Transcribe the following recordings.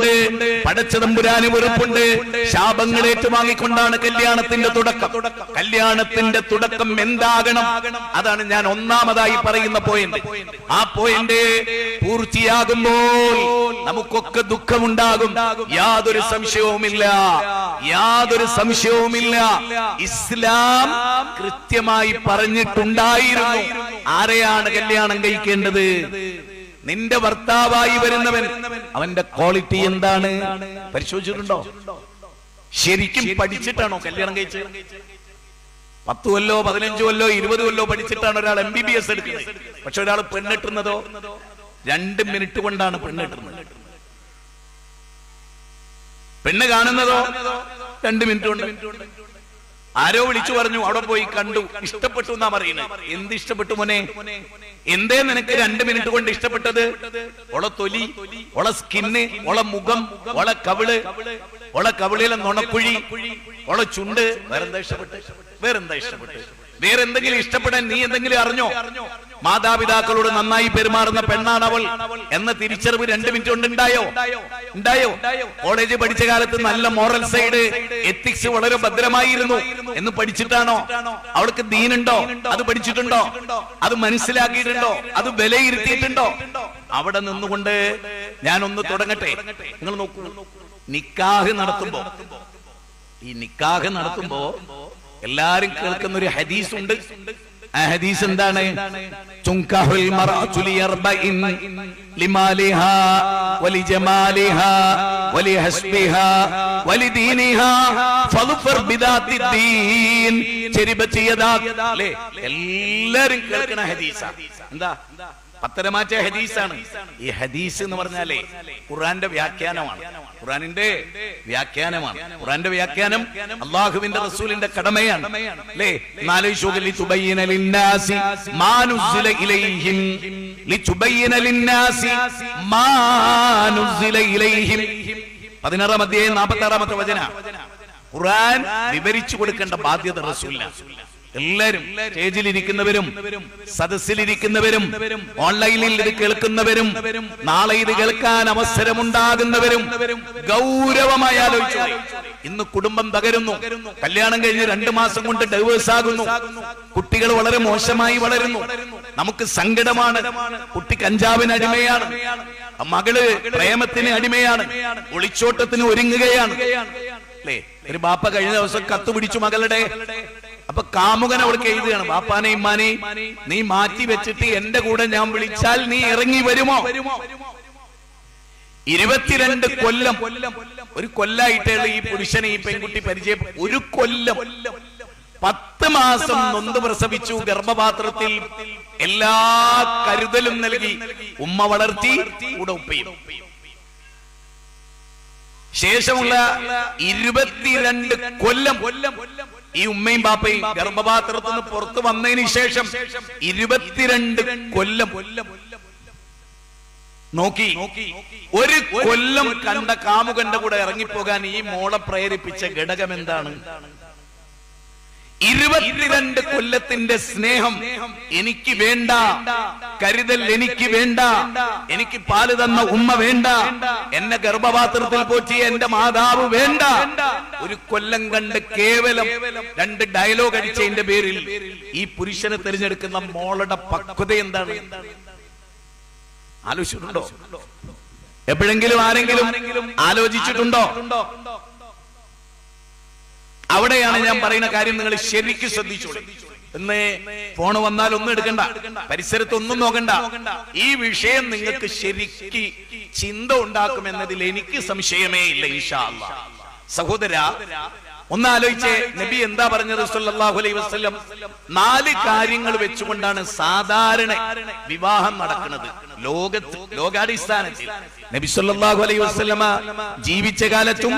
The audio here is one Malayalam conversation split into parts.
വെറുപ്പുണ്ട് പടച്ചതമ്പുരാന് വെറുപ്പുണ്ട് ശാപങ്ങൾ ഏറ്റുവാങ്ങിക്കൊണ്ടാണ് കല്യാണത്തിന്റെ തുടക്കം. കല്യാണത്തിന്റെ തുടക്കം എന്താകണം? അതാണ് ഞാൻ ഒന്നാമതായി പറയുന്ന പോയിന്റ് ആ പോയിന്റ് പൂർത്തിയാകുമ്പോൾ നമുക്കൊക്കെ ദുഃഖമുണ്ടാകും. യാതൊരു സംശയവുമില്ല. യാതൊരു സംശയവുമില്ല. ഇസ്ലാം കൃത്യമായി പറഞ്ഞിട്ടുണ്ടായിരുന്നു. ആരെയാണ് കല്യാണം കഴിക്കേണ്ടത്? നിന്റെ ഭർത്താവായി വരുന്നവൻ അവന്റെ ക്വാളിറ്റി എന്താണ്? പരിശോധിച്ചിട്ടുണ്ടോ? ശരിക്കും പഠിച്ചിട്ടാണോ കല്യാണം കഴിച്ചത്? പത്ത് കൊല്ലോ പതിനഞ്ച് കൊല്ലോ ഇരുപത് കൊല്ലോ പഠിച്ചിട്ടാണ് ഒരാൾ എം ബി ബി എസ് എടുക്കുന്നത്. പക്ഷെ ഒരാൾ പെണ്ണിട്ടുന്നതോ? രണ്ട് മിനിറ്റ് കൊണ്ടാണ് പെണ്ണിട്ടുന്നത്. പെണ്ണ് കാണുന്നതോ? രണ്ട് മിനിറ്റ് കൊണ്ട്. ആരോ വിളിച്ചു പറഞ്ഞു അവിടെ പോയി കണ്ടു ഇഷ്ടപ്പെട്ടു എന്നാ പറയുന്നത്. എന്ത് ഇഷ്ടപ്പെട്ടു മോനെ? എന്തേ നിനക്ക് രണ്ട് മിനിറ്റ് കൊണ്ട് ഇഷ്ടപ്പെട്ടത്? ഒള തൊലി ഒള സ്കിന്ന് ഒള മുഖം ഒള കവിൾ ഒള കവിളിലെ നുണക്കുഴി ഒള ചുണ്ട് വേറെന്താ ഇഷ്ടപ്പെട്ടു വേറെന്താ ഇഷ്ടപ്പെട്ട് വേറെന്തെങ്കിലും ഇഷ്ടപ്പെടാൻ നീ എന്തെങ്കിലും അറിഞ്ഞോ? മാതാപിതാക്കളോട് നന്നായി പെരുമാറുന്ന പെണ്ണാണ് അവൾ എന്ന തിരിച്ചറിവ് രണ്ട് മിനിറ്റ് കൊണ്ട് ഉണ്ടായോ? ഉണ്ടായോ? കോളേജ് പഠിച്ച കാലത്ത് നല്ല മോറൽ സൈഡ് എത്തിക്സ് വളരെ ഭദ്രമായിരുന്നു എന്ന് പഠിച്ചിട്ടാണോ? അവൾക്ക് ദീനുണ്ടോ? അത് പഠിച്ചിട്ടുണ്ടോ? അത് മനസ്സിലാക്കിയിട്ടുണ്ടോ? അത് വിലയിരുത്തിയിട്ടുണ്ടോ? അവിടെ നിന്നുകൊണ്ട് ഞാൻ ഒന്ന് തുടങ്ങട്ടെ. നിങ്ങൾ നോക്കൂ. നിക്കാഹ് നടത്തുമ്പോ ഈ നിക്കാഹ് നടത്തുമ്പോ എല്ലാരും കേൾക്കുന്ന ഒരു ഹദീസ് ഉണ്ട് ആ ഹദീസ് എന്താണ്? ചുങ്കാഹുൽ മർഅതു ലിയർബഇൻ ലിമാലിഹാ വലിജമാലിഹാ വലിഹസ്ബിഹാ വലിദീനിഹാ ഫളുഫർ ബിദാത്തിദ്ദീൻ. ചെരിബത്തി യദാ അല്ലേ? എല്ലാരും കേൾക്കുന്ന ഹദീസാ. എന്താ? പത്തരമാറ്റ ഹദീസാണ്. ഈ ഹദീസ് എന്ന് പറഞ്ഞാലേ ഖുർആന്റെ വ്യാഖ്യാനമാണ്. ഖുറാനിന്റെ വ്യാഖ്യാനമാണ്. ഖുറാന്റെ വ്യാഖ്യാനം അള്ളാഹുവിന്റെ റസൂലിന്റെ കടമയാണ്. അല്ലേ നാലോചോകി തുബയ്യന ലിന്നാസി മാനുസില ഇലൈഹിം ലിതുബയ്യന ലിന്നാസി മാനുസില ഇലൈഹിം പതിനാറാം അധ്യായം നാൽപ്പത്തി ആറാമത്തെ വചന. ഖുറാൻ വിവരിച്ചു കൊടുക്കേണ്ട ബാധ്യത റസൂലില്ല എല്ലാരും സ്റ്റേജിലിരിക്കുന്നവരും സദസ്സിലിരിക്കുന്നവരും ഓൺലൈനിൽ ഇത് കേൾക്കുന്നവരും നാളെ ഇത് കേൾക്കാൻ അവസരമുണ്ടാകുന്നവരും ഗൗരവമായി ആലോചിച്ചു. ഇന്ന് കുടുംബം തകരുന്നു. കല്യാണം കഴിഞ്ഞ് രണ്ടു മാസം കൊണ്ട് ഡൈവേഴ്സ് ആകുന്നു. കുട്ടികൾ വളരെ മോശമായി വളരുന്നു. നമുക്ക് സങ്കടമാണ്. കുട്ടി കഞ്ചാവിന് അടിമയാണ്. മകൾ പ്രേമത്തിന് അടിമയാണ്. ഒളിച്ചോട്ടത്തിന് ഒരുങ്ങുകയാണ്. അല്ലേ? ഒരു ബാപ്പ കഴിഞ്ഞ ദിവസം കത്ത് പിടിച്ചു മകളുടെ. അപ്പൊ കാമുകൻ അവൾക്ക് എഴുതുകയാണ് ബാപ്പാനെ ഇമ്മാനെ നീ മാറ്റി വെച്ചിട്ട് എന്റെ കൂടെ ഞാൻ വിളിച്ചാൽ നീ ഇറങ്ങി വരുമോ? ഇരുപത്തിരണ്ട് കൊല്ലം ഒരു കൊല്ലായിട്ടുള്ള ഈ പുരുഷനെ ഈ പെൺകുട്ടി പരിചയം ഒരു കൊല്ലം. പത്ത് മാസം നൊന്ത് പ്രസവിച്ചു ഗർഭപാത്രത്തിൽ എല്ലാ കരുതലും നൽകി. ഉമ്മ വളർത്തി കൂടെ ഉപ്പയും. ശേഷമുള്ള ഇരുപത്തിരണ്ട് കൊല്ലം ഈ ഉമ്മയും ബാപ്പയും ഗർഭപാത്രത്തിൽ നിന്ന് പുറത്തു വന്നതിന് ശേഷം ഇരുപത്തിരണ്ട് കൊല്ലം നോക്കി ഒരു കൊല്ലം കണ്ട കാമുകന്റെ കൂടെ ഇറങ്ങിപ്പോകാൻ ഈ മോളെ പ്രേരിപ്പിച്ച ഘടകം എന്താണ് ഇരുപത്തിരണ്ട് കൊല്ലത്തിന്റെ സ്നേഹം എനിക്ക് വേണ്ട. കരുതൽ എനിക്ക് വേണ്ട. എനിക്ക് പാൽ തന്ന ഉമ്മ വേണ്ട. എന്നെ ഗർഭപാത്രത്തിൽ പോറ്റിയ എന്റെ മാതാവ് വേണ്ട. ഒരു കൊല്ലം കണ്ട് കേവലം രണ്ട് ഡയലോഗ് അടിച്ചതിന്റെ പേരിൽ ഈ പുരുഷനെ തിരഞ്ഞെടുക്കുന്ന മോളുടെ പക്വത എന്താണ്? ആലോചിച്ചിട്ടുണ്ടോ? എപ്പോഴെങ്കിലും ആരെങ്കിലും ആലോചിച്ചിട്ടുണ്ടോ? അവിടെയാണ് ഞാൻ പറയുന്ന കാര്യം നിങ്ങൾ ശരിക്കും ശ്രദ്ധിച്ചോളൂ. ഇന്ന് ഫോൺ വന്നാൽ ഒന്നും എടുക്കണ്ട. പരിസരത്ത് ഒന്നും നോക്കണ്ട. ഈ വിഷയം നിങ്ങൾക്ക് ശരിക്ക് ചിന്ത ഉണ്ടാക്കുമെന്നതിൽ എനിക്ക് സംശയമേ ഇല്ല അല്ലാ. സഹോദര ഒന്ന് ആലോചിച്ചേ നബി എന്താ പറഞ്ഞത് സല്ലല്ലാഹു അലൈഹി വസല്ലം? നാല് കാര്യങ്ങൾ വെച്ചുകൊണ്ടാണ് സാധാരണ വിവാഹം നടക്കുന്നത്. ലോകത്ത് ലോകാടിസ്ഥാനത്തിൽ. നബി സല്ലല്ലാഹു അലൈഹി വസല്ലമ ജീവിച്ച കാലത്തും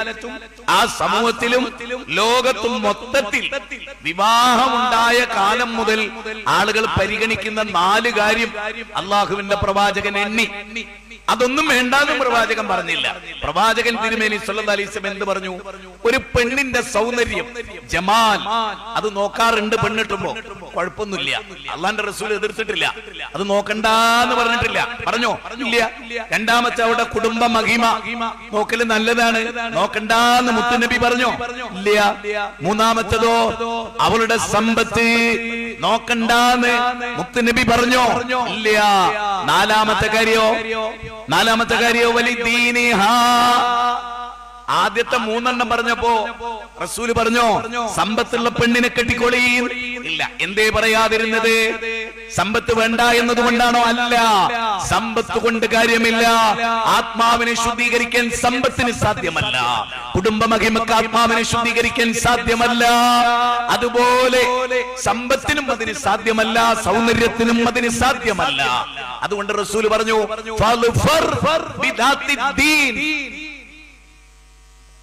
ആ സമൂഹത്തിലും ലോകത്തും മൊത്തത്തിൽ വിവാഹമുണ്ടായ കാലം മുതൽ ആളുകൾ പരിഗണിക്കുന്ന നാല് കാര്യം അള്ളാഹുവിന്റെ പ്രവാചകൻ എണ്ണി. അതൊന്നും വേണ്ടാന്ന് പ്രവാചകൻ പറഞ്ഞില്ല. പ്രവാചകൻ തിരുമേനി വസല്ലം എന്ത് പറഞ്ഞു? ഒരു പെണ്ണിന്റെ സൗന്ദര്യം ജമാൽ അത് നോക്കാറുണ്ട് പെണ്ണിട്ടുമ്പോ. കുഴപ്പമൊന്നുമില്ല. അള്ളാന്റെ റസൂൽ എതിർത്തിട്ടില്ല. അത് നോക്കണ്ടെന്ന് പറഞ്ഞിട്ടില്ല. പറഞ്ഞോ? ഇല്ല. രണ്ടാമത്തെ അവിടെ കുടുംബ മഹിമ. നോക്കൽ നല്ലതാണ്. നോക്കണ്ടെന്ന് മുത്തുനബി പറഞ്ഞോ? ഇല്ല. മൂന്നാമത്തതോ അവളുടെ സമ്പത്ത്. നോക്കണ്ടെന്ന് മുത്തുനബി പറഞ്ഞോ? ഇല്ല. നാലാമത്തെ കാര്യോ? നാലാമത്തെ കാര്യോ? വലിദീനിഹാ ആദ്യത്തെ മൂന്നെണ്ണം പറഞ്ഞപ്പോ റസൂൽ പറഞ്ഞോ സമ്പത്തുള്ള പെണ്ണിനെ കെട്ടിക്കൊളി ഇല്ല എന്തേ പറയാതിരുന്നത്? സമ്പത്ത് വേണ്ട എന്നതുകൊണ്ടാണോ അല്ല? സമ്പത്ത് കൊണ്ട് കാര്യമില്ല. ആത്മാവിനെ ശുദ്ധീകരിക്കാൻ സമ്പത്തിന് സാധ്യമല്ല. കുടുംബ മഹിമക്ക് ആത്മാവിനെ ശുദ്ധീകരിക്കാൻ സാധ്യമല്ല. അതുപോലെ സമ്പത്തിനും അതിന് സാധ്യമല്ല സൗന്ദര്യത്തിനും അതിന് സാധ്യമല്ല. അതുകൊണ്ട് റസൂൽ പറഞ്ഞു.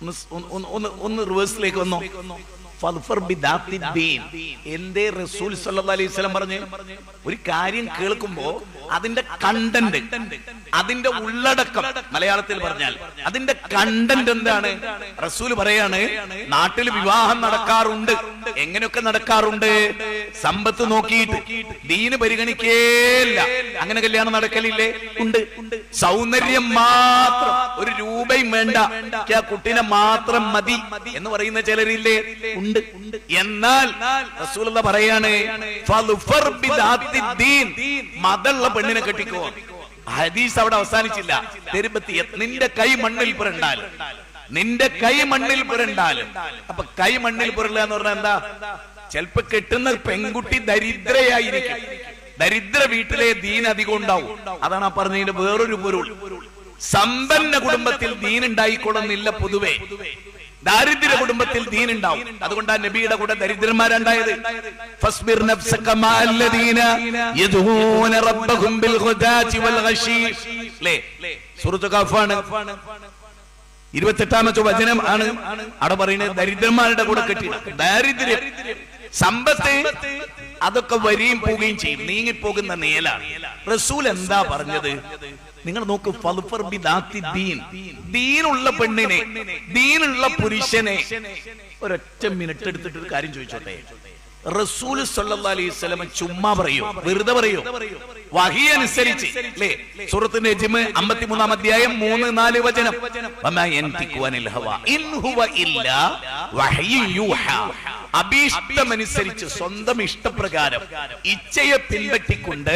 ഒന്ന് ഒന്ന് ഒന്ന് റിവേഴ്സിലേക്ക് വന്നോ. എന്തേ റസൂൽ അലൈഹി പറഞ്ഞു? ഒരു കാര്യം കേൾക്കുമ്പോ അതിന്റെ കണ്ടന്റ് അതിന്റെ ഉള്ളടക്കം മലയാളത്തിൽ പറഞ്ഞാൽ അതിന്റെ കണ്ടന്റ് എന്താണ്? റസൂൽ പറയാണ് നാട്ടിൽ വിവാഹം നടക്കാറുണ്ട്. എങ്ങനെയൊക്കെ നടക്കാറുണ്ട്? സമ്പത്ത് നോക്കിയിട്ട് ദീന് പരിഗണിക്കേല്ല അങ്ങനെ കല്യാണം നടക്കലില്ലേ? ഉണ്ട്. സൗന്ദര്യം മാത്രം ഒരു രൂപയും വേണ്ട. കുട്ടീനെ മാത്രം മതി എന്ന് പറയുന്ന ചിലരില്ലേ? ഉണ്ട്. എന്നാൽ റസൂലുള്ള പറയാണ് മതള്ള പെണ്ണിനെ കെട്ടിക്കോ. ഹദീസ് അവിടെ അവസാനിച്ചില്ല. തെരുമ്പത്തി നിന്റെ കൈ മണ്ണിൽ പുരണ്ടാൽ. നിന്റെ കൈ മണ്ണിൽ പുരണ്ടാലും അപ്പൊ കൈ മണ്ണിൽ പുരളുക എന്ന് പറഞ്ഞാൽ എന്താ? ചിലപ്പോ കെട്ടുന്ന പെൺകുട്ടി ദരിദ്രയായിരിക്കും. ദരിദ്ര വീട്ടിലെ ദീൻ അധികം ഉണ്ടാവും. അതാണ് ആ പറഞ്ഞതിന്റെ വേറൊരു പൊരുൾ. സമ്പന്ന കുടുംബത്തിൽ ദീൻ ഉണ്ടായിക്കൊള്ളുന്നില്ല പൊതുവെ. ദാരിദ്ര്യ കുടുംബത്തിൽ ദീൻ ഉണ്ടാവും അതുകൊണ്ട് ആ നബിയുടെ കൂടെ ദരിദ്രന്മാരുണ്ടായത് ഫസ്ബിർ യദൂന റബ്ബഹും ബിൽ വൽ ഗശീ. ഇരുപത്തെട്ടാമത്തെ വചനം ആണ് അവിടെ പറയുന്നത് ദരിദ്രന്മാരുടെ കൂടെ കെട്ടി ദാരിദ്ര്യം. സമ്പത്ത് അതൊക്കെ വരികയും പോവുകയും ചെയ്യും. നീങ്ങിപ്പോകുന്ന നേലാണ് റസൂൽ എന്താ പറഞ്ഞത്? നിങ്ങൾ നോക്ക് ദീനുള്ള പെണ്ണിനെ ദീനുള്ള പുരുഷനെ. ഒരൊറ്റ മിനിറ്റ് എടുത്തിട്ട് ഒരു കാര്യം ചോദിച്ചോട്ടെ? റസൂൽ സല്ലല്ലാഹു അലൈഹി വസല്ലം ചുമ്മാ പറയോ വെറുതെ പറയോ. വഹി അനുസരിച്ച്. അല്ലേ? സൂറത്തിന്റെ ജിമ് അമ്പത്തിമൂന്നാം അധ്യായം മൂന്ന് നാല് വചനം. വമാ യൻതിഖു അനിൽ ഹവ. ഇൻ ഹുവ ഇല്ലാ വഹയ്യു യൂഹാ. അഭീഷ്ടമനുസരിച്ച് സ്വന്തം ഇഷ്ടപ്രകാരം ഇച്ഛയെ പിൻപറ്റിക്കൊണ്ട്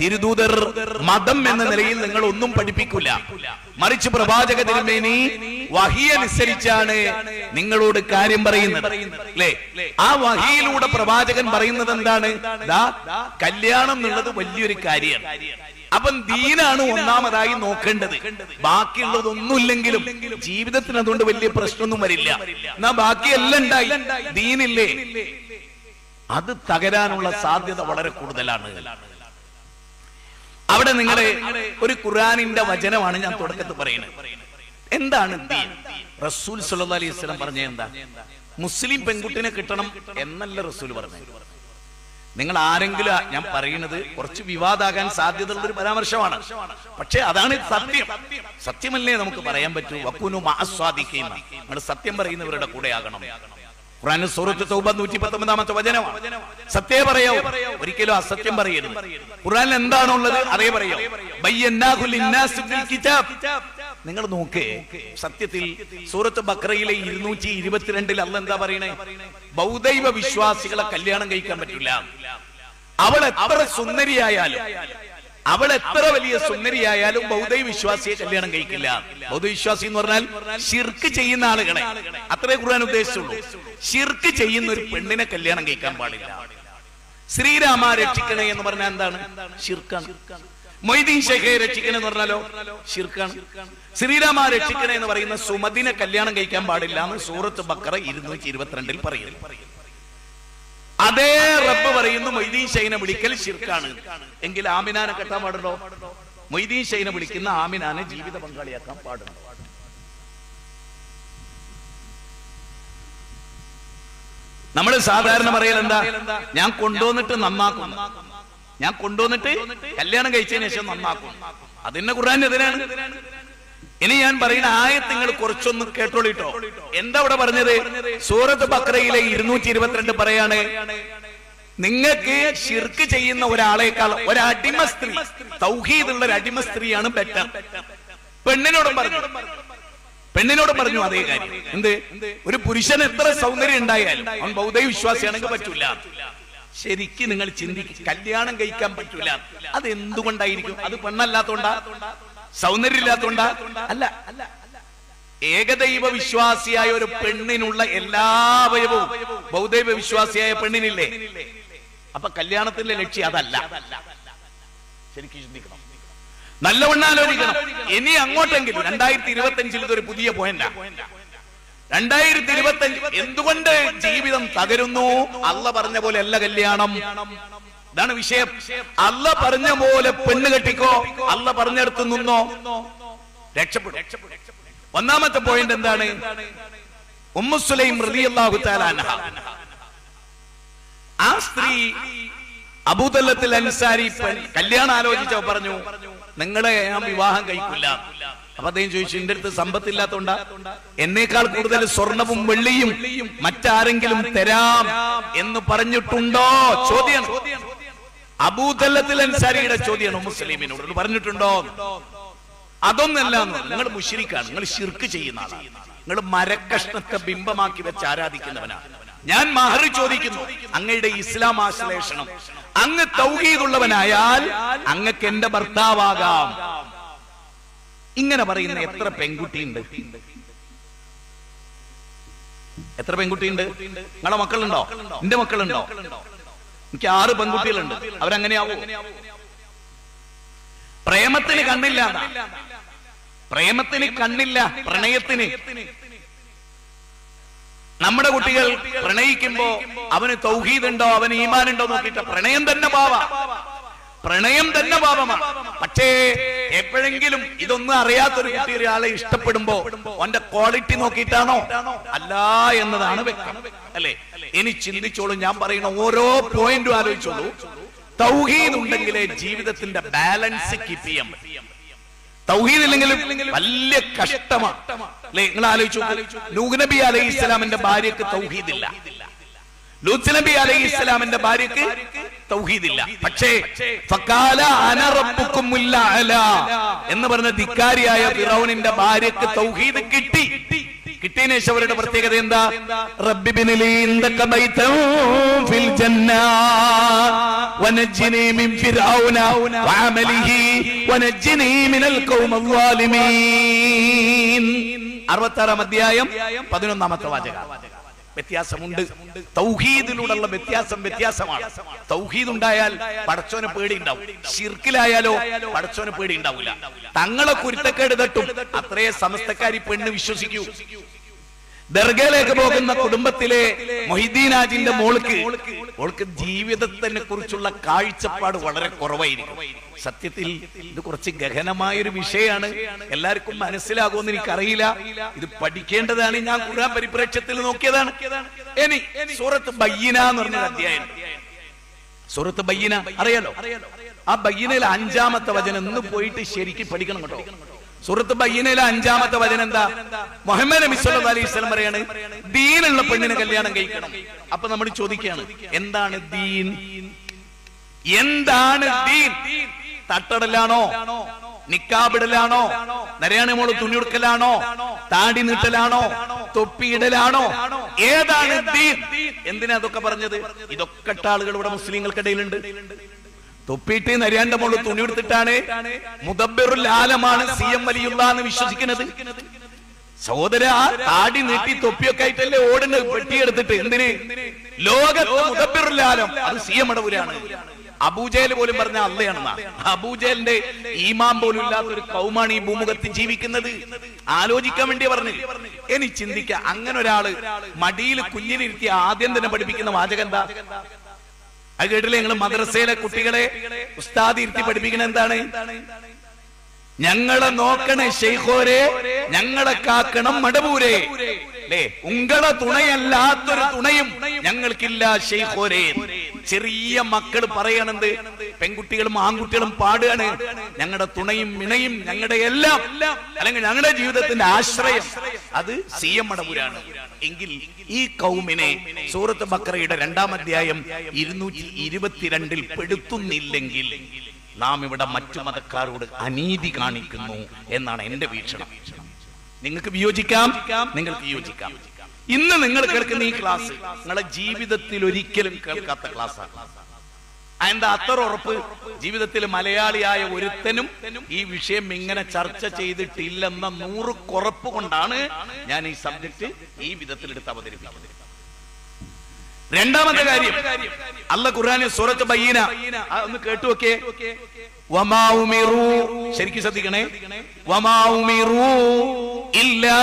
തിരുദൂതർ മതം എന്ന നിലയിൽ നിങ്ങൾ ഒന്നും പഠിപ്പിക്കില്ല മറിച്ച് പ്രവാചക തിരുമേനി വഹി അനുസരിച്ചാണ് നിങ്ങളോട് കാര്യം പറയുന്നത്. അല്ലേ ആ വഹിയിലൂടെ പ്രവാചകൻ പറയുന്നത് എന്താണ്? കല്യാണം എന്നുള്ളത് വലിയൊരു കാര്യമാണ്. അപ്പം ദീനാണ് ഒന്നാമതായി നോക്കേണ്ടത്. ബാക്കിയുള്ളതൊന്നുമില്ലെങ്കിലും ജീവിതത്തിന് അതുകൊണ്ട് വലിയ പ്രശ്നമൊന്നും വരില്ല. എന്നാ ബാക്കിയെല്ലാം ഉണ്ടായി. ദീനില്ലേ? അത് തകരാനുള്ള സാധ്യത വളരെ കൂടുതലാണ്. അവിടെ നിങ്ങളെ ഒരു ഖുറാനിന്റെ വചനമാണ് ഞാൻ തുടക്കത്തിൽ പറയുന്നത്. എന്താണ് ദീൻ? റസൂൽ സല്ലല്ലാഹു അലൈഹി വസല്ലം പറഞ്ഞ എന്താ? മുസ്ലിം പെൺകുട്ടിനെ കിട്ടണം എന്നല്ല റസൂൽ പറഞ്ഞത്. നിങ്ങൾ ആരെങ്കിലും ഞാൻ പറയുന്നത്? കുറച്ച് വിവാദാകാൻ സാധ്യതയുള്ള ഒരു പരാമർശമാണ്. പക്ഷെ അതാണ് സത്യം. സത്യമല്ലേ നമുക്ക് പറയാൻ പറ്റൂ? വക്കുനു ആസ്വാദിക്കുകയും നമ്മൾ സത്യം പറയുന്നവരുടെ കൂടെ ആകണം സൂറത്ത് തൗബ നൂറ്റി പത്തൊമ്പതാമത്തെ വചനമാണ് പറയോ. ഒരിക്കലും അസത്യം പറയരുത്. ഖുറാനിൽ എന്താണുള്ളത്? അതേ പറയോ. കിതാബ്. നിങ്ങൾ നോക്കേ സത്യത്തിൽ സൂറത്ത് ബക്രയിലെ ഇരുന്നൂറ്റി ഇരുപത്തിരണ്ടിൽ അല്ല എന്താ പറയണേ? ബൗദ്ധൈവ വിശ്വാസികളെ കല്യാണം കഴിക്കാൻ പറ്റില്ല. അവൾ എത്ര സുന്ദരിയായാലും അവൾ എത്ര വലിയ സുന്ദരിയായാലും ബൗദ്ധ വിശ്വാസിയെ കല്യാണം കഴിക്കില്ല. ബൗദ്ധ വിശ്വാസി എന്ന് പറഞ്ഞാൽ ശിർക്ക് ചെയ്യുന്ന ആളുകളെ. അത്രേ ഖുർആൻ ഉദ്ദേശിച്ചുള്ളൂ. ശിർക്ക് ചെയ്യുന്ന ഒരു പെണ്ണിനെ കല്യാണം കഴിക്കാൻ പാടില്ല. ശ്രീരാമ രക്ഷിക്കണേ എന്ന് പറഞ്ഞാൽ എന്താണ്? ഷിർക്കാണ് മൊയ്തീൻ രക്ഷിക്കണേ എന്ന് പറഞ്ഞാലോ? ശിർക്കാണ്. ശ്രീരാമ രക്ഷിക്കണേ എന്ന് പറയുന്ന സുമതിനെ കല്യാണം കഴിക്കാൻ പാടില്ല എന്ന് സൂറത്ത് ബക്കറ ഇരുന്നൂറ്റി ഇരുപത്തിരണ്ടിൽ പറയുന്നു അതേ റബ്ബ് പറയുന്നു മൊയ്തീൻ ഷൈനെ വിളിക്കൽ ശിർക്കാണ്. എങ്കിൽ ആമിനാനെ കെട്ടാൻ പാടുണ്ടോ? മൊയ്തീൻ ഷൈനെ വിളിക്കുന്ന ആമിനാനെ ജീവിത പങ്കാളിയാക്കാൻ പാടുണ്ടോ? നമ്മൾ സാധാരണ പറയൽ എന്താ ഞാൻ കൊണ്ടുവന്നിട്ട് നന്നാക്കും ഞാൻ കൊണ്ടുവന്നിട്ട് കല്യാണം കഴിച്ചതിന് ശേഷം നന്നാക്കും. അതിന്റെ ഖുർആൻ എതിരാണ്. ഇനി ഞാൻ പറയുന്ന ആയത്ത് നിങ്ങൾ കുറച്ചൊന്ന് കേട്ടോളിട്ടോ. എന്താ അവിടെ പറഞ്ഞത്? സൂറത്ത് ബക്രയിലെ ഇരുന്നൂറ്റി ഇരുപത്തിരണ്ട് പറയാണ് നിങ്ങൾക്ക് ഷിർക്ക് ചെയ്യുന്ന ഒരാളേക്കാൾ ഒരടിമ സ്ത്രീ തൗഹീദുള്ള ഒരു അടിമ സ്ത്രീയാണ് ബെറ്റർ. പെണ്ണിനോടും പറഞ്ഞു. പെണ്ണിനോട് പറഞ്ഞു അതേ കാര്യം. എന്ത്? ഒരു പുരുഷൻ എത്ര സൗന്ദര്യം ഉണ്ടായാലും അവൻ ബൗദ്ധ വിശ്വാസിയാണെങ്കിൽ പറ്റൂല. ശരിക്ക് നിങ്ങൾ ചിന്തിക്കും. കല്യാണം കഴിക്കാൻ പറ്റൂല. അത് എന്തുകൊണ്ടായിരിക്കും അത് പെണ്ണല്ലാത്തോണ്ടാ? സൗന്ദര്യം ഇല്ലാത്തോണ്ടാ അല്ല. അല്ല ഏകദൈവ വിശ്വാസിയായ ഒരു പെണ്ണിനുള്ള എല്ലാ അവയവവും ബൗദ്ധൈവ വിശ്വാസിയായ പെണ്ണിനില്ലേ? അപ്പൊ കല്യാണത്തിന്റെ ലക്ഷ്യം അതല്ല. ശരിക്കും ചിന്തിക്കണം. നല്ലവണ്ണം ആലോചിക്കണം ഇനി അങ്ങോട്ടെങ്കിലും രണ്ടായിരത്തി ഇരുപത്തി അഞ്ചിൽ ഇതൊരു പുതിയ പോയിന്റാ. രണ്ടായിരത്തി ഇരുപത്തി അഞ്ച് എന്തുകൊണ്ട് ജീവിതം തകരുന്നു? അല്ല പറഞ്ഞ പോലെ അല്ല കല്യാണം. ഇതാണ് വിഷയം. അല്ല പറഞ്ഞ പോലെ പെണ്ണ് കെട്ടിക്കോ. അല്ല പറഞ്ഞെടുത്ത് നിന്നോ. രക്ഷപ്പെടും. ഒന്നാമത്തെ പോയിന്റ് എന്താണ്? ഉമ്മുസുലൈം ആ സ്ത്രീ അബൂതല്ലത്തിൽ അൻസാരി കല്യാണം ആലോചിച്ചോ പറഞ്ഞു നിങ്ങളെ ഞാൻ വിവാഹം കഴിക്കില്ല. അപ്പൊ അദ്ദേഹം ചോദിച്ചു എന്റെ അടുത്ത് സമ്പത്തില്ലാത്തോണ്ടാ? എന്നേക്കാൾ കൂടുതൽ സ്വർണവും വെള്ളിയും മറ്റാരെങ്കിലും തരാം എന്ന് പറഞ്ഞിട്ടുണ്ടോ? ചോദ്യം. അബൂതല്ലത്തിൽ അൻസാരിയുടെ ചോദ്യമാണ് മുസ്ലിമിനോട് പറഞ്ഞിട്ടുണ്ടോ? അതൊന്നല്ല നിങ്ങൾ മുഷിരിക്കാണ്. നിങ്ങൾ ഷിർക്ക് ചെയ്യുന്ന ആളാണ്. നിങ്ങൾ മരക്കഷ്ണത്തെ ബിംബമാക്കി വെച്ച് ആരാധിക്കുന്നവനാണ് ഞാൻ മഹറി ചോദിക്കുന്നു അങ്ങയുടെ ഇസ്ലാം ആശ്ലേഷണം അങ്ങ് തൗഹീദുള്ളവനായാൽ അങ്ങക്ക് എന്റെ ഭർത്താവാകാം. ഇങ്ങനെ പറയുന്ന എത്ര പെൺകുട്ടിയുണ്ട്? എത്ര പെൺകുട്ടിയുണ്ട്? നിങ്ങളെ മക്കളുണ്ടോ? എന്റെ മക്കളുണ്ടോ? എനിക്ക് ആറ് പെൺകുട്ടികളുണ്ട്. അവരങ്ങനെയാവോ? പ്രേമത്തിന് കണ്ണില്ല. പ്രേമത്തിന് കണ്ണില്ല. പ്രണയത്തിന്. നമ്മുടെ കുട്ടികൾ പ്രണയിക്കുമ്പോ അവന് തൗഹീദ് ഉണ്ടോ അവന് ഈമാനുണ്ടോ? നോക്കിയിട്ട് പ്രണയം തന്നെ പാവ. പ്രണയം തന്നെ പാപമാണ്. പക്ഷേ എപ്പോഴെങ്കിലും ഇതൊന്നും അറിയാത്തൊരു കുട്ടി ഒരാളെ ഇഷ്ടപ്പെടുമ്പോ അവന്റെ ക്വാളിറ്റി നോക്കിയിട്ടാണോ? അല്ല എന്നതാണ് വ്യക്തം. അല്ലെ? ഇനി ചിന്തിച്ചോളൂ ഞാൻ പറയുന്ന ഓരോ പോയിന്റും ആലോചിച്ചോളൂ. തൗഹീദ് ഉണ്ടെങ്കിലേ ജീവിതത്തിന്റെ ബാലൻസ് കീപ്പ് ചെയ്യാൻ തൗഹീദ് ഇല്ലെങ്കിലും വലിയ കഷ്ടമാണ്. അല്ലെ? നിങ്ങൾ ആലോചിച്ചു നബി അലൈഹി ഇസ്ലാമിന്റെ ഭാര്യക്ക് തൗഹീദ് ഇല്ല ലൂത്ത് നബി അലൈഹി ഇസ്ലാമിന്റെ ഭാര്യക്ക് തൗഹീദില്ല. പക്ഷേ എന്ന് പറഞ്ഞ ധിക്കാരിയായ ഫിറൗനിന്റെ ഭാര്യക്ക് തൗഹീദ് കിട്ടി. കിട്ടിയതിനു ശേഷം അവരുടെ പ്രത്യേകത എന്താ? ളാലിമീൻ 66 അധ്യായം 11ാമത്തെ വാചകം. വ്യത്യാസമുണ്ട് തൗഹീദിലൂടെയുള്ള വ്യത്യാസം വ്യത്യാസമാണ്. തൗഹീദ് ഉണ്ടായാൽ പടച്ചോനെ പേടി ഉണ്ടാവും ഷിർക്കിലായാലോ പടച്ചോനെ പേടി ഉണ്ടാവില്ല തങ്ങളെ കുരുത്തക്കേട് തട്ടും. അത്രേ സമസ്തക്കാരി പെണ്ണ് വിശ്വസിക്കൂ. ദർഗയിലേക്ക് പോകുന്ന കുടുംബത്തിലെ മൊഹിദ്ദീനാജിന്റെ മോൾക്ക് മോൾക്ക് ജീവിതത്തിനെ കുറിച്ചുള്ള കാഴ്ചപ്പാട് വളരെ കുറവായിരിക്കും. സത്യത്തിൽ ഇത് കുറച്ച് ഗഹനമായ ഒരു വിഷയമാണ്. എല്ലാവർക്കും മനസ്സിലാകുമെന്ന് എനിക്കറിയില്ല. ഇത് പഠിക്കേണ്ടതാണ്. ഞാൻ ഖുർആൻ പരിപ്രേക്ഷ്യത്തിൽ നോക്കിയതാണ്. ഇനി സൂറത്ത് ബയ്യന എന്ന് പറഞ്ഞ അധ്യായം. സൂറത്ത് ബയ്യന അറിയാലോ? ആ ബയ്യനയിൽ അഞ്ചാമത്തെ വചനം ഇന്ന് പോയിട്ട് ശരിക്കും പഠിക്കണം കേട്ടോ. സൂറത്ത് ബയ്യനയിലെ അഞ്ചാമത്തെ വചനം എന്താ? മുഹമ്മദ് നബി സല്ലല്ലാഹു അലൈഹി പറയാണ് ദീനുള്ള പെണ്ണിനെ കല്യാണം കഴിക്കണം. അപ്പൊ നമ്മൾ ചോദിക്കുകയാണ് എന്താണ് ദീൻ? എന്താണ് ദീൻ? തട്ടടലാണോ? നിക്കാബിടലാണോ? നരയാണി മോൾ തുണിയെടുക്കലാണോ? താടി നീട്ടലാണോ? തൊപ്പിയിടലാണോ ഏതാണ് ദീൻ? എന്തിനാ അതൊക്കെ പറഞ്ഞത്? ഇതൊക്കെ ആളുകൾ ഇവിടെ മുസ്ലിങ്ങൾക്കിടയിലുണ്ട്. തൊപ്പിയിട്ട് നരിയാന്റെ മോൾ തുണി എടുത്തിട്ടാണ് മുദബ്ബിറുൽ ആലമാണ് സി എം വലിയുള്ള എന്ന് വിശ്വസിക്കുന്നത്. സഹോദര താടി നീട്ടി തൊപ്പിയൊക്കെ ആയിട്ടല്ലേ ഓടുന്നത്? പെട്ടിയെടുത്തിട്ട് എന്തിന്? ലോകത്ത് മുദബ്ബിറുൽ ആലം. അത് സി എം അടവൂരാണ് അബൂജേൽ പോലും പറഞ്ഞ അല്ലയാണെന്ന അബൂജേലിന്റെ ഈമാൻ പോലും ഇല്ലാത്ത ഒരു കൗമാണ് ഈ ഭൂമുഖത്ത് ജീവിക്കുന്നത്. ആലോചിക്കാൻ വേണ്ടി പറഞ്ഞു. ഇനി ചിന്തിക്ക. അങ്ങനെ ഒരാൾ മടിയിൽ കുഞ്ഞിനിരുത്തി ആദ്യം തന്നെ പഠിപ്പിക്കുന്ന വാചകം എന്താ അത് കേട്ടില്ലേ നിങ്ങൾ മദ്രസയിലെ കുട്ടികളെ ഉസ്താദ് ഇരുത്തി പഠിപ്പിക്കണ എന്താണ്? ഞങ്ങളെ നോക്കണേ ഷെയ്ഖോരെ ഞങ്ങളെ കാക്കണം മടവൂരെ അല്ലേ? ഉങ്ങളെ തുണയല്ലാത്തൊരു തുണയും ഞങ്ങൾക്കില്ല ഷെയ്ഖോരെ ചെറിയ മക്കൾ പറയണത് പെൺകുട്ടികളും ആൺകുട്ടികളും പാടുകയാണ്. ഞങ്ങളുടെ തുണയും ഇണയും ഞങ്ങളുടെ എല്ലാം അല്ലെങ്കിൽ ഞങ്ങളുടെ ജീവിതത്തിന്റെ ആശ്രയം അത് സി എം മടപുരാണ് എങ്കിൽ ഈ കൗമിനെ സൂറത്ത് ബക്രയുടെ രണ്ടാം അധ്യായം ഇരുന്നൂറ്റി ഇരുപത്തിരണ്ടിൽ പെടുത്തുന്നില്ലെങ്കിൽ നാം ഇവിടെ മറ്റു മതക്കാരോട് അനീതി കാണിക്കുന്നു എന്നാണ് എന്റെ വീക്ഷണം. നിങ്ങൾക്ക് വിയോജിക്കാം? നിങ്ങൾക്ക് വിയോജിക്കാം. ഇന്ന് നിങ്ങൾ കേൾക്കുന്ന ഈ ക്ലാസ് നിങ്ങളെ ജീവിതത്തിൽ ഒരിക്കലും കേൾക്കാത്ത ക്ലാസ്സാണ്. അതിന്റെ അത്ര ഉറപ്പ്. ജീവിതത്തിൽ മലയാളിയായ ഒരുത്തനും ഈ വിഷയം ഇങ്ങനെ ചർച്ച ചെയ്തിട്ടില്ലെന്ന നൂറ് കുറപ്പ് കൊണ്ടാണ് ഞാൻ ഈ സബ്ജക്ട് ഈ വിധത്തിൽ എടുത്ത് അവതരിപ്പിക്കുന്നത്. രണ്ടാമത്തെ കാര്യം. അല്ല ഖുർആാനിൽ സൂറത്ത് ആ, ഒന്ന് കേട്ടു നോക്കേ ശരിക്കും ശ്രദ്ധിക്കണേ. വമാ ഉമിറു ഇല്ലാ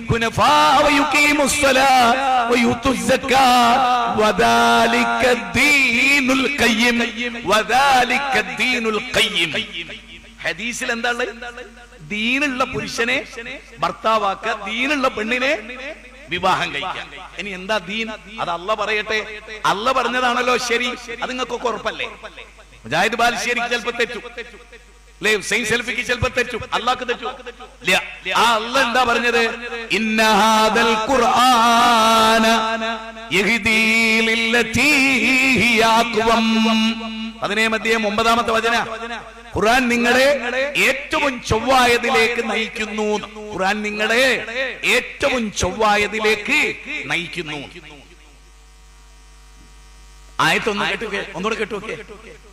ലിയഅബ്ദുല്ലാഹ് വമാ ഉമിറു ഇല്ലാ ലിയഅബ്ദുല്ലാഹ മുഖ്ലിസീന ലഹുദ്ദീൻ حنفاء ويقيموا الصلاة ويؤتوا الزكاة وذلك الدين القيم وذلك الدين القيم ഹദീസിൽ എന്താ ഉള്ളത് ദീനുള്ള പുരുഷനെ ഭർത്താവാക്കുക ദീനുള്ള പെണ്ണിനെ വിവാഹം കഴിക്കാം ഇനി എന്താ ദീൻ അത് അല്ല പറയട്ടെ അല്ല പറഞ്ഞതാണല്ലോ ശരി അത് നിങ്ങൾക്കൊക്കെ ഉറപ്പല്ലേ മുജാഹിദ് ബാലുശ്ശേരിക്ക് ചിലപ്പോ തെറ്റു അല്ലേ സെയിം സെൽഫിക്ക് ചിലപ്പോ തെറ്റു. തെറ്റു. ആ അല്ല എന്താ പറഞ്ഞത്? ഇന്നഹാദൽ ഖുർആന ഒമ്പതാമത്തെ വചന. ഖുർആൻ നിങ്ങളെ ഏറ്റവും ചൊവ്വായതിലേക്ക് നയിക്കുന്നു. ഖുർആൻ നിങ്ങളെ ഏറ്റവും ചൊവ്വായതിലേക്ക് നയിക്കുന്നു. ആയത്തൊന്ന് കേട്ടു ഒന്നുകൂടെ കേട്ടു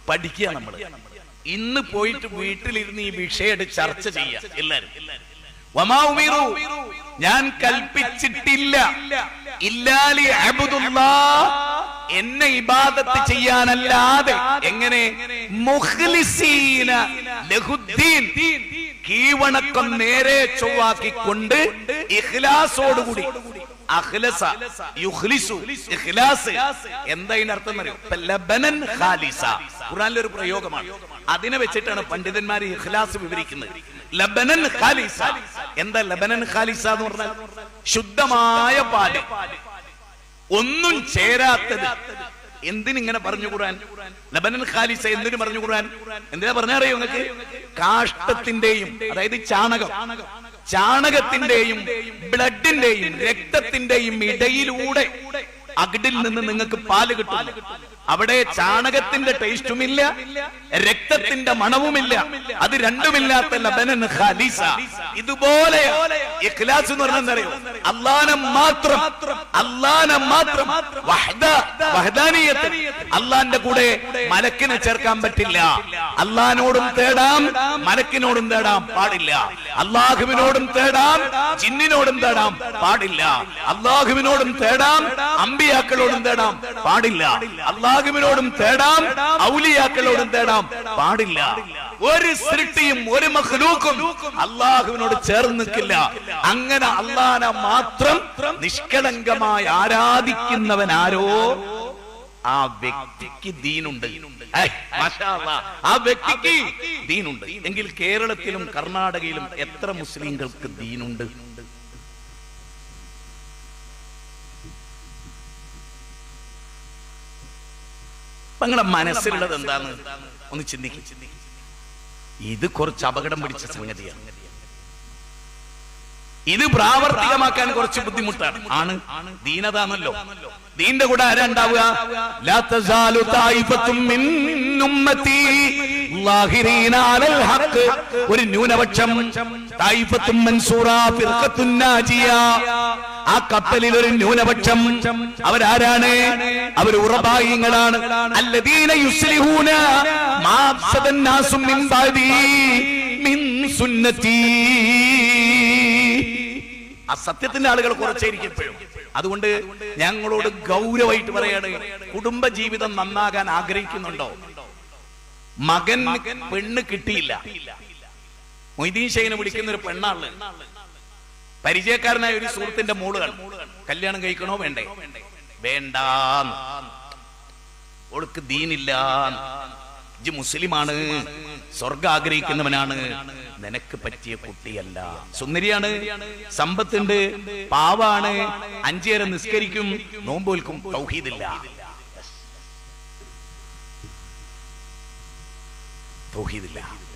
പഠിക്കുക നമ്മൾ. ഇന്ന് പോയിട്ട് വീട്ടിലിരുന്ന് ഈ വിഷയം ചർച്ച ചെയ്യാം. എല്ലാരും. ഞാൻ കൽപ്പിച്ചിട്ടില്ല. ഇല്ലാലി അബ്ദുല്ലാ എന്നെ ഇബാദത്ത് ചെയ്യാനല്ലാതെ എങ്ങനെ? മുഖ്ലിസീന ലഹുദ്ദീൻ കീവണക്കം നേരെ ചൊവ്വാക്കിക്കൊണ്ട് ഇഖ്ലാസോടുകൂടി അഖ്ലസ യുഖ്ലിസു ഇഖ്ലാസ് എന്താ ഇതിനർത്ഥം എന്നറിയോ ഇപ്പൊ ലബനൻ ഖാലിസ. ഖുർആനിലെ ഒരു പ്രയോഗമാണ്. അതിനെ വെച്ചിട്ടാണ് പണ്ഡിതന്മാർ ഇഖ്ലാസ് വിവരിക്കുന്നത്. ലബനൻ ഖാലിസ. എന്താ ലബനൻ ഖാലിസ എന്ന് പറഞ്ഞാൽ? ശുദ്ധമായ പാൽ. ഒന്നും ചേരാത്തത്. എന്തിനിങ്ങനെ പറഞ്ഞു ഖുർആൻ? ലബനൻ ഖാലിസ എന്തിനു പറഞ്ഞു ഖുർആൻ? എന്തിനാ പറഞ്ഞറിയോ നിങ്ങൾക്ക്? കാഷ്ടത്തിന്റെയും അതായത് ചാണകം. ചാണകത്തിന്റെയും ബ്ലഡിന്റെയും രക്തത്തിന്റെയും ഇടയിലൂടെ അകിടിൽ നിന്ന് നിങ്ങൾക്ക് പാൽ കിട്ടും അവിടെ ചാണകത്തിന്റെ ടേസ്റ്റുമില്ല രക്തത്തിന്റെ മണവുമില്ല. അത് രണ്ടുമില്ലാത്ത ലബനൻ ഇതുപോലെ ഇഖ്ലാസ് എന്ന് മാത്രം മാത്രം അള്ളാന്റെ കൂടെ മലക്കിനെ ചേർക്കാൻ പറ്റില്ല. അള്ളഹാനോടും തേടാം മലക്കിനോടും തേടാം പാടില്ല. അള്ളാഹുവിനോടും തേടാം ജിന്നിനോടും തേടാം പാടില്ല. അള്ളാഹുവിനോടും തേടാം അമ്പിയാക്കളോടും തേടാം പാടില്ല. അള്ളാഹുവിനോടും തേടാം ഔലിയാക്കളോടും തേടാം. പാടില്ല. ഒരു സൃഷ്ടിയും ഒരു മഹ്ലൂക്കും അള്ളാഹുവിനോട് ചേർന്ന് നിൽക്കില്ല. അങ്ങനെ അള്ളാനെ മാത്രം നിഷ്കളങ്കമായി ആരാധിക്കുന്നവൻ ആരോ? ആ വ്യക്തിക്ക് ദീനുണ്ട്. ആ വ്യക്തിക്ക് ദീനുണ്ട്. എങ്കിൽ കേരളത്തിലും കർണാടകയിലും എത്ര മുസ്ലിങ്ങൾക്ക് ദീനുണ്ട്? നിങ്ങളുടെ മനസ്സിലുള്ളത് എന്താന്ന് ഒന്ന് ചിന്തിക്കും. ഇത് കുറച്ച് അപകടം പിടിച്ച സംഗതിയാണ്. ഇത് പ്രാവർത്തികമാക്കാൻ കുറച്ച് ബുദ്ധിമുട്ടാണ്. ആണ്. ദീനതാണല്ലോ. ദീന്റെ കൂടെ ആരാ. ഒരു ന്യൂനപക്ഷം. ആ കപ്പലിൽ ഒരു ന്യൂനപക്ഷം. അവരാരാണ്? അവർ ഉറബായിങ്ങളാണ് മിൻ മിൻ ആ സത്യത്തിന്റെ ആളുകൾ കുറച്ചായിരിക്കും അതുകൊണ്ട് ഞങ്ങളോട് ഗൗരവമായിട്ട് പറയാണ് കുടുംബ ജീവിതം നന്നാകാൻ ആഗ്രഹിക്കുന്നുണ്ടോ? മകൻ പെണ്ണ് കിട്ടിയില്ല. മൊയ്തീൻ ഷെയ്നെ വിളിക്കുന്ന ഒരു പെണ്ണാണ്. പരിചയക്കാരനായ ഒരു സുഹൃത്തിന്റെ മൂളുകൾ. കല്യാണം കഴിക്കണോ വേണ്ടേ? വേണ്ട. ഓൾക്ക് ദീനില്ല. ഇജ് മുസ്ലിമാണ്. സ്വർഗം ആഗ്രഹിക്കുന്നവനാണ്. നിനക്ക് പറ്റിയ കുട്ടിയല്ല. സുന്ദരിയാണ്. സമ്പത്തുണ്ട്. പാവാണ്. അഞ്ചേരം നിസ്കരിക്കും. നോമ്പോൽക്കും തൗഹീദില്ല. തൗഹീദില്ല.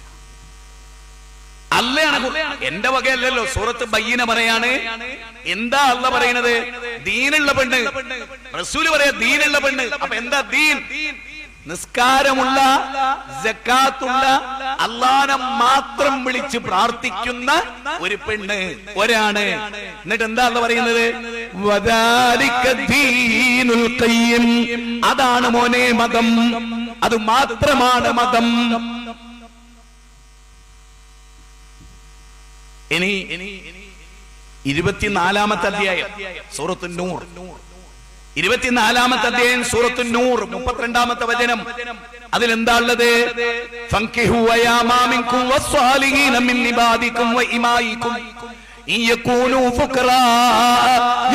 അല്ലയാണ് എന്റെ വകയല്ലല്ലോ. സൂറത്ത് ബയ്യന പറയാണ്. എന്താ അല്ല പറയുന്നത്? ദീനുള്ള പെണ്ണ്. റസൂൽ പറയാ ദീനുള്ള പെണ്ണ്. അപ്പൊ എന്താ ദീൻ? നിസ്കാരമുള്ള ജക്കാത്തുള്ള അള്ളാനെ മാത്രം വിളിച്ച് പ്രാർത്ഥിക്കുന്ന ഒരു പെണ്ണ് ഒരാണ്. എന്നിട്ട് എന്താ പറയുന്നത്. അതാണ് മോനെ മതം. അത് മാത്രമാണ് മതം. ഇനി ഇരുപത്തിനാലാമത്തെ അധ്യായം സൂറത്ത് നൂർ. ഇരുപത്തിനാലാമത്തെ അധ്യായം സൂറത്ത് നൂർ മുപ്പത്തിരണ്ടാമത്തെ വചനം. അതിലെന്താ ഉള്ളത്? ഫൻകിഹു വയാമാമിൻകും വസ്സാലിഹീന മിൻ ഇബാദിക്കും വഇമായിക്കും ഇൻ ഫുഖറാ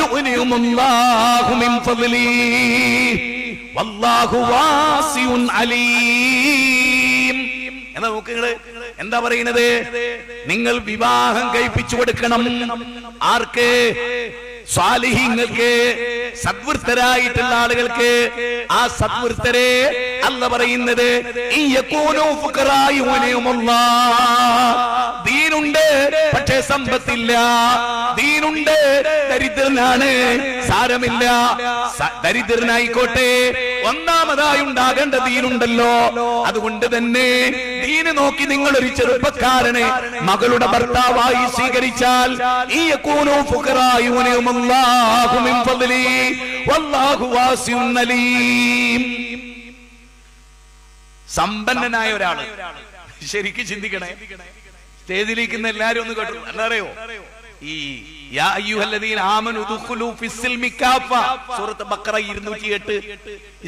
യുഗ്നിഹുമുല്ലാഹു മിൻ ഫദ്ലിഹി വല്ലാഹു വാസിഉൻ അലീം. എന്നാ നോക്ക് എന്താ പറയുന്നത്? നിങ്ങൾ വിവാഹം കഴിപ്പിച്ചു കൊടുക്കണം. ആർക്ക്? സ്വാലിഹിങ്ങൾക്ക് സദ്വൃത്തരായിട്ടുള്ള ആളുകൾക്ക്. ആ സദ്വൃത്തരെ അല്ല പറയുന്നത്. ദീനുണ്ട് പക്ഷേ സമ്പത്തില്ല. ദീനുണ്ട് ദരിദ്രനാണ് സാരമില്ല. ദരിദ്രനായിക്കോട്ടെ. ഒന്നാമതായി ഉണ്ടാകേണ്ട ദീനുണ്ടല്ലോ. അതുകൊണ്ട് തന്നെ ദീന് നോക്കി നിങ്ങൾ ഒരു ചെറുപ്പക്കാരനെ മകളുടെ ഭർത്താവായി സ്വീകരിച്ചാൽ ഈ സമ്പന്നനായ ഒരാൾ. ശരിക്കും ചിന്തിക്കണേ. സ്റ്റേജിലിരിക്കുന്ന എല്ലാരും ഒന്ന് കേട്ടു. എന്നറിയോ ഈ യാ അയ്യുഹല്ലദീന ആമനു ദുഖുലു സൂറത്ത് ബഖറ 208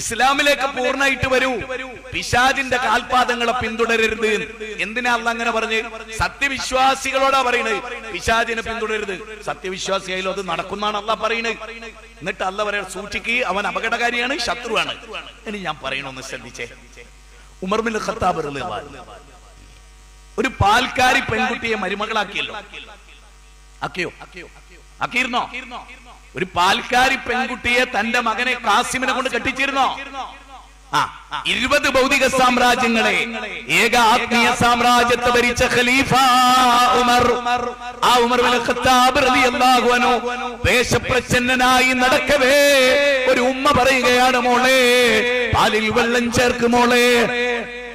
ഇസ്ലാമിലേക്ക് പൂർണമായിട്ട് വരൂ. പിശാജിന്റെ കാൽപാദങ്ങളെ പിന്തുടരരുത്. എന്തിനാ അല്ല അങ്ങനെ പറഞ്ഞ്? സത്യവിശ്വാസികളോടാ പറയുന്നത് പിശാജിനെ പിന്തുടരരുത്. സത്യവിശ്വാസിയായാലും അത് നടക്കുന്നാണ് അല്ല പറയുന്നത് എന്നിട്ട് അല്ല പറയാൻ സൂക്ഷിക്ക്. അവൻ അപകടകാരിയാണ് ശത്രുവാണ്. ഇനി ഞാൻ പറയണമെന്ന് ശ്രദ്ധിച്ചേ. ഉമർമിൽ ഖത്താബ് ഒരു പാൽക്കാരി പെൺകുട്ടിയെ മരുമകളാക്കിയല്ലോ. ആക്കിയോ അക്കീർന്നോ? ഒരു പാൽക്കാരി പെൺകുട്ടിയെ തന്റെ മകനെ കാസിമിനെ കൊണ്ട് കെട്ടിച്ചിരുന്നോ? ആ ഇരുപത് ഭൗതിക സാമ്രാജ്യങ്ങളെ ഏക ആത്മീയ സാമ്രാജ്യത്തെ ഭരിച്ച ഖലീഫ ഉമർ. ആ ഉമർ ബിൻ ഖത്താബ് റളിയല്ലാഹു അൻഹു വേഷപ്രച്ഛന്നനായി നടക്കവേ. ഒരു ഉമ്മ പറയുകയാണ് മോളെ പാലിൽ വെള്ളം ചേർക്ക് മോളെ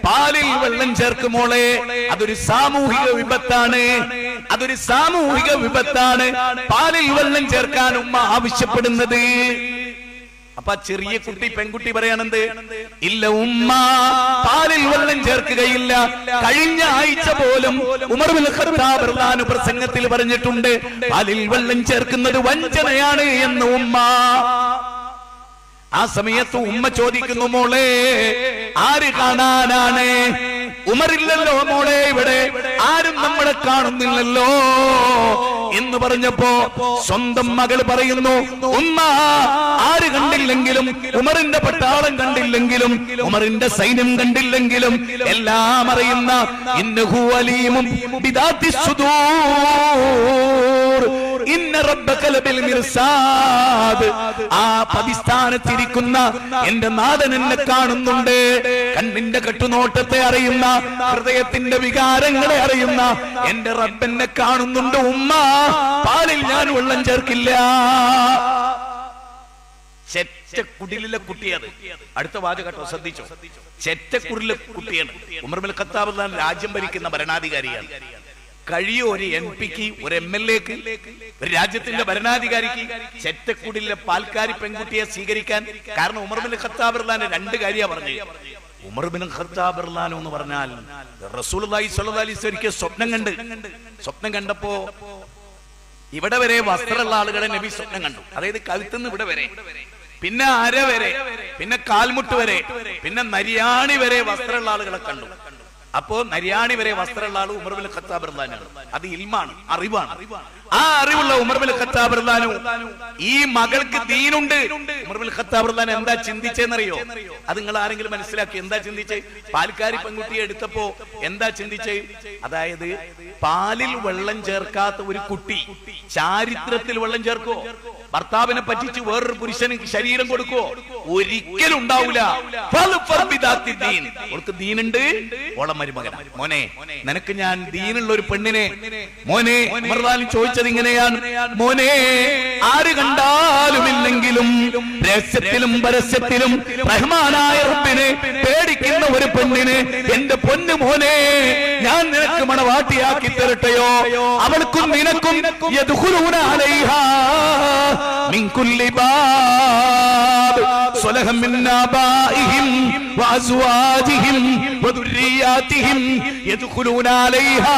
പാലിൽ വെള്ളം ചേർക്ക് മോളെ. അതൊരു സാമൂഹിക വിപത്താണ്. അതൊരു സാമൂഹിക വിപത്താണ്. പാലിൽ വെള്ളം ചേർക്കാൻ ഉമ്മ ആവശ്യപ്പെടുന്നത്. അപ്പൊ ചെറിയ കുട്ടി പെൺകുട്ടി പറയണത് ഇല്ല ഉമ്മ പാലിൽ വെള്ളം ചേർക്കുകയില്ല. കഴിഞ്ഞ ആഴ്ച പോലും ഉമർ റളിയല്ലാഹു പ്രസംഗത്തിൽ പറഞ്ഞിട്ടുണ്ട് പാലിൽ വെള്ളം ചേർക്കുന്നത് വഞ്ചനയാണ് എന്ന് ഉമ്മ. ആ സമയത്ത് ഉമ്മ ചോദിക്കുന്നു മോളെ ആര് കാണാനാണ്? ഉമറില്ലല്ലോ മോളെ ഇവിടെ. ആരും നമ്മളെ കാണുന്നില്ലല്ലോ. എന്ന് പറഞ്ഞപ്പോ സ്വന്തം മകൾ പറയുന്നു ഉമ്മ ആര് കണ്ടില്ലെങ്കിലും ഉമറിന്റെ പട്ടാളം കണ്ടില്ലെങ്കിലും ഉമറിന്റെ സൈന്യം കണ്ടില്ലെങ്കിലും എല്ലാം അറിയുന്ന ഇന്നഹു അലീമും ആ പതിസ്ഥാനത്തിരിക്കുന്ന എന്റെ നാഥൻ എന്നെ കാണുന്നുണ്ട്. കണ്ണിന്റെ കെട്ടുനോട്ടത്തെ അറിയുന്ന ഹൃദയത്തിന്റെ വികാരങ്ങളെ അറിയുന്ന എന്റെ റബ്ബെന്നെ കാണുന്നുണ്ട്. ഉമ്മ പാലിൽ ഞാൻ വെള്ളം ചേർക്കില്ല. ചെറ്റക്കുടിലെ കുട്ടിയത് അടുത്ത വാചക കേട്ടോ ശ്രദ്ധിച്ചോ? ചെറ്റക്കുടിലെ കുട്ടിയാണ്. ഉമർമൽ ഖത്താബ് രാജ്യം ഭരിക്കുന്ന ഭരണാധികാരിയാണ്. കഴിയോ ഒരു എം പിക്ക് ഒരു എം എൽ എക്ക്. ഒരു രാജ്യത്തിന്റെ ഭരണാധികാരിക്ക് ചെറ്റക്കുടിലെ പാൽക്കാരി പെൺകുട്ടിയെ സ്വീകരിക്കാൻ. കാരണം ഉമർ ബിൻ ഖത്താബ് രണ്ട് കാര്യമാണ് പറഞ്ഞു ഉമർ ബിൻ ഖത്താബ് എന്ന് പറഞ്ഞാൽ റസൂൽ ഒരിക്കൽ സ്വപ്നം കണ്ട്. സ്വപ്നം കണ്ടപ്പോ ഇവിടെ വരെ വസ്ത്രമുള്ള ആളുകളെ നബി സ്വപ്നം കണ്ടു. അതായത് കഴുത്തുനിന്ന് ഇവിടെ വരെ. പിന്നെ അര വരെ. പിന്നെ കാൽമുട്ട് വരെ. പിന്നെ നരിയാണി വരെ വസ്ത്രമുള്ള ആളുകളെ കണ്ടു. അപ്പോ നരിയാണി വരെ വസ്ത്രമുള്ള ആൾ ഉമർ ബിൻ ഖത്താബ് റഹ്ലാനാണ് അത് ഇൽമാണ് അറിവാണ്. ആ അറിവുള്ള ഉമർ ബിൻ ഖത്താബ് റഹ്ലാനു ഈ മകൾക്ക് ദീനുണ്ട്. ഉമർ ബിൻ ഖത്താബ് റഹ്ലാൻ എന്താ ചിന്തിച്ചെന്നറിയോ? അത് നിങ്ങൾ ആരെങ്കിലും മനസ്സിലാക്കി. എന്താ ചിന്തിച്ചേ? പാൽക്കാരി പെൺകുട്ടിയെ എടുത്തപ്പോ എന്താ ചിന്തിച്ചേ? അതായത് പാലിൽ വെള്ളം ചേർക്കാത്ത ഒരു കുട്ടി ചാരിത്രത്തിൽ വെള്ളം ചേർക്കോ ഭർത്താവിനെ പറ്റിച്ച് വേറൊരു പുരുഷന് ശരീരം കൊടുക്കോ ഒരിക്കലും ഉണ്ടാവൂല. ഫൽഫർ ബിദാത്തി ദീൻ. അവൾക്ക് ദീനുണ്ട്. ഓളം മരുമകന. മോനെ നിനക്ക് ഞാൻ ദീനുള്ള ഒരു പെണ്ണിനെ മോനെ മറുതാലും ചോദിച്ചത് ഇങ്ങനെയാണ്. മോനെ ആര് കണ്ടാലും ഇല്ലെങ്കിലും രഹസ്യത്തിലും പരസ്യത്തിലും റഹ്മാനായ റബ്ബിനെ പേടിക്കുന്ന ഒരു പെണ്ണിന് എന്റെ പൊന്നു മോനെ ഞാൻ നിനക്ക് മണവാട്ടിയാക്കി തരട്ടെയോ? അവൾക്കും നിനക്കും യദ്ഖുലൂന അലൈഹാ മിൻ ആബാഇഹിം വഅസ്വാജിഹിം വദുർരിയാതിഹിം യദ്ഖുലൂന അലൈഹാ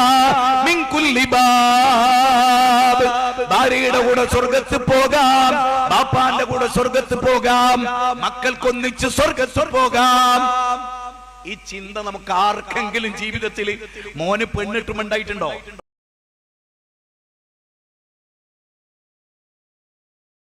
മിൻ കുല്ലി ബാബ്. ഭാര്യയുടെ കൂടെ സ്വർഗത്ത് പോകാം ബാപ്പാന്റെ കൂടെ സ്വർഗത്ത് പോകാം മക്കൾക്കൊന്നിച്ച് സ്വർഗത്ത് പോകാം. ഈ ചിന്ത നമുക്ക് ആർക്കെങ്കിലും ജീവിതത്തിൽ മോന് പെണ്ണിട്ടുമുണ്ടായിട്ടുണ്ടോ